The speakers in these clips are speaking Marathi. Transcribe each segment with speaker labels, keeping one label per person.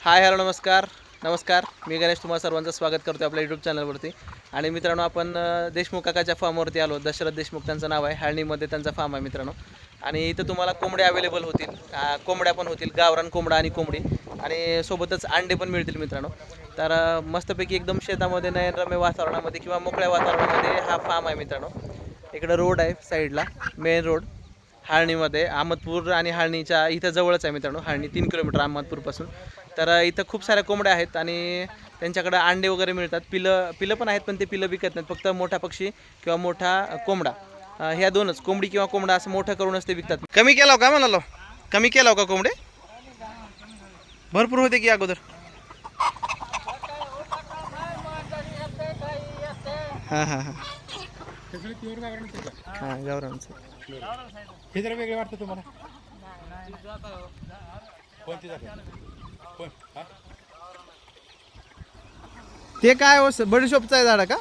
Speaker 1: हाय हॅलो नमस्कार. नमस्कार. मी गणेश तुम्हाला सर्वांचं स्वागत करतो आपल्या यूट्यूब चॅनलवरती आणि मित्रांनो आपण देशमुख काकाच्या फार्मवरती आलो. दशरथ देशमुख त्यांचं नाव आहे. हळणीमध्ये त्यांचा फार्म आहे मित्रांनो. आणि इथं तुम्हाला कोंबड्या अवेलेबल होतील. कोंबड्या पण होतील. गावरान कोंबडा आणि कोंबडी. आणि सोबतच अंडे पण मिळतील मित्रांनो. तर मस्तपैकी एकदम शेतामध्ये नयनरम्य वातावरणामध्ये किंवा मोकळ्या वातावरणामध्ये हा फार्म आहे मित्रांनो. इकडं रोड आहे साईडला मेन रोड हाळणीमध्ये अहमदपूर आणि हाळणीच्या इथं जवळच आहे मित्रांनो. हाळणी तीन किलोमीटर अहमदपूरपासून. तर इथं खूप साऱ्या कोंबड्या आहेत आणि त्यांच्याकडं अंडे वगैरे मिळतात. पिलं पिलं पण आहेत पण ते पिलं विकत नाहीत. फक्त मोठा पक्षी किंवा मोठा कोंबडा. ह्या दोनच कोंबडी किंवा कोंबडा असं मोठं करूनच ते विकतात. कमी केला हो का म्हणालो? कमी केला हो का कोंबडे? भरपूर होते की अगोदर? हां हां हां.
Speaker 2: ते सगळे प्युअर का?
Speaker 1: हां
Speaker 2: हे जरा वेगळे वाटतं तुम्हाला? कोणती हा?
Speaker 1: ते काय हो बडीशॉपचं आहे झाडा का?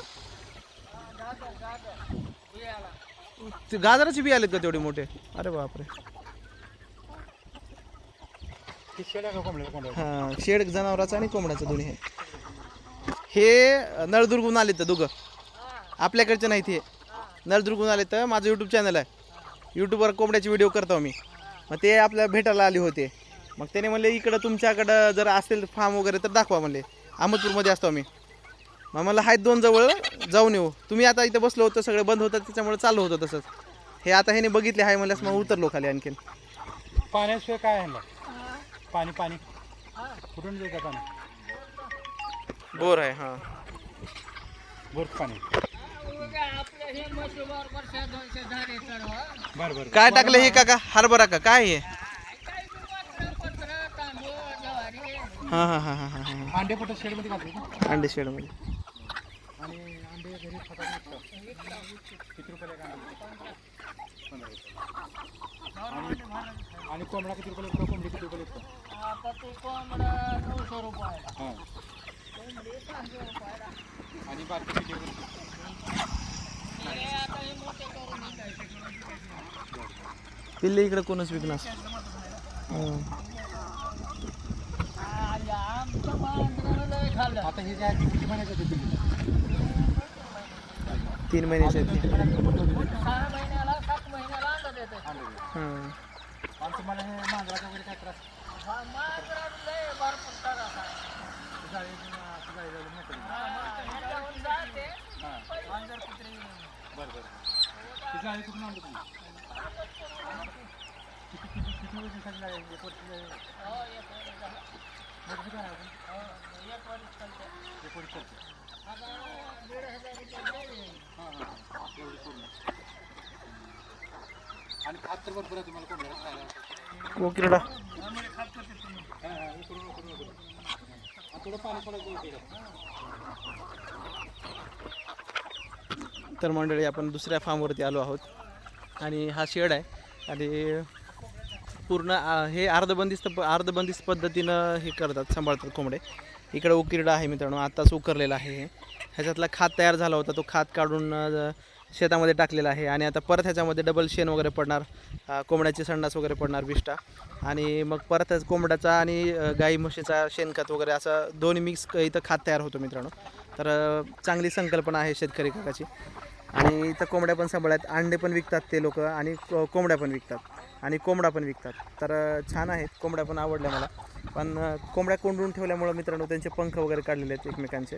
Speaker 1: ते गाजराची बी आलेत का तेवढे मोठे? अरे बापरे.
Speaker 2: हे शेड आहे का कोंबड्या कोंबड्या
Speaker 1: हां शेड जनावराचं आणि कोंबड्याचं दोन्ही आहे. हे नळदुर्गून आले तर दोघं. आपल्याकडचे नाहीत हे. नळदुर्गून आले तर माझं यूट्यूब चॅनल आहे. यूट्यूबवर कोंबड्याचे व्हिडिओ करतो मी. मग ते आपल्या भेटायला आले होते. मग त्याने म्हणले इकडं तुमच्याकडं जर असेल फार्म वगैरे तर दाखवा म्हणले. अहमदपूरमध्ये असतो आम्ही. मग मला आहेत दोन जवळ जाऊन येऊ. तुम्ही आता इथं बसलो होतं सगळं बंद होतं त्याच्यामुळे चालू होतं तसंच. हे आता ह्याने बघितले आहे म्हणल्यास मग उतरलो खाली आणखीन.
Speaker 2: पाण्याशिवाय काय आहे पाणी पाणी. कुठून पाणी?
Speaker 1: बोर आहे हां.
Speaker 2: पाणी बरं बरं
Speaker 1: काय टाकलं हे काका? हरभरा का? काय हे? हां हां हां हां हां. हां
Speaker 2: अंडे
Speaker 1: अंडे शेडमध्ये.
Speaker 2: आणि अंडे घरी खातात विकतात. किती रुपये. आणि आणि कोंबडा किती रुपये कोंबडी किती रुपये आणि बाकी किती
Speaker 1: पिल्ले इकडे कोणच विकणार?
Speaker 2: आता हे जे आहे किती महिन्याचं आहे ते
Speaker 1: तीन महिन्याचे आहेत ते. हं.
Speaker 2: आणि तुम्हाला हे मांजराचा वगैरे काय त्रास? जाळी किंवा असं जाळी जाळी नाही. हो, जाळी कुठून आणली तुम्ही किती किती किती आहे? एक वर्षाची आहे एक वर्ष हां, हां. पूर्ण. आणि खात तर भरपूर आहे तुम्हाला कोंबड्याला खायला
Speaker 1: कोकिरडा
Speaker 2: हां, हां, आणि थोडं पाणी सोडायचं होतं
Speaker 1: तर मंडळी आपण दुसऱ्या फार्मवरती आलो आहोत. आणि हा शेड आहे. आणि पूर्ण हे अर्धबंदिस्त प- अर्धबंदिस्त पद्धतीनं हे करतात सांभाळतात कोंबडे. इकडं उकिरडा आहे मित्रांनो आत्ताच उकरलेला आहे हे. ह्याच्यातला खात तयार झाला होता तो खात काढून शेतामध्ये टाकलेला आहे. आणि आता परत ह्याच्यामध्ये डबल शेण वगैरे पडणार. कोंबड्याचे कोंबड्याची संडास वगैरे पडणार विष्टा आणि मग परत कोंबड्याचा आणि गाई म्हशीचा शेणखत वगैरे असं दोन्ही मिक्स इथं खात तयार होतो मित्रांनो. तर चांगली संकल्पना आहे शेतकरी काकाची. आणि इथं कोंबड्या पण सांभाळतात अंडे पण विकतात ते लोक आणि को- कोंबड्या पण विकतात. आणि कोंबडा पण विकतात. तर छान आहेत. कोंबड्या पण आवडल्या मला. पण कोंबड्या कोंडून ठेवल्यामुळं मित्रांनो त्यांचे पंख वगैरे काढलेले आहेत एकमेकांचे.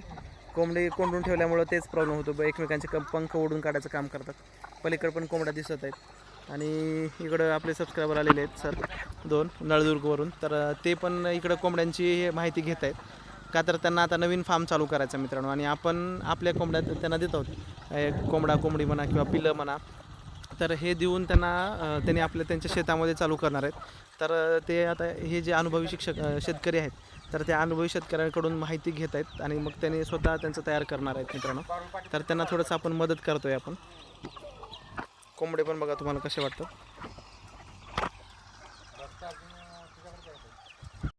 Speaker 1: कोंबडी कोंडून ठेवल्यामुळं तेच प्रॉब्लेम होतो. ब- एकमेकांचे क पंख ओढून काढायचं काम करतात. पलीकडे पण कोंबड्या दिसत आहेत. आणि इकडं आपले सबस्क्रायबर आलेले आहेत सर दोन नळदुर्गवरून. तर ते पण इकडं कोंबड्यांची माहिती घेत आहेत का तर त्यांना आता नवीन फार्म चालू करायचा मित्रांनो. आणि आपण आपल्या कोंबड्या त्यांना देत आहोत. कोंबडा कोंबडी म्हणा किंवा पिलं म्हणा. तर हे देऊन त्यांना त्यांनी आपल्या त्यांच्या शेतामध्ये चालू करणार आहेत. तर ते आता हे जे अनुभवी शिक्षक शेतकरी आहेत तर त्या अनुभवी शेतकऱ्यांकडून माहिती घेत आहेत आणि मग त्यांनी स्वतः त्यांचं तयार करणार आहेत मित्रांनो. तर त्यांना थोडंसं आपण मदत करतोय आपण. कोंबडे पण बघा तुम्हाला कसे वाटतं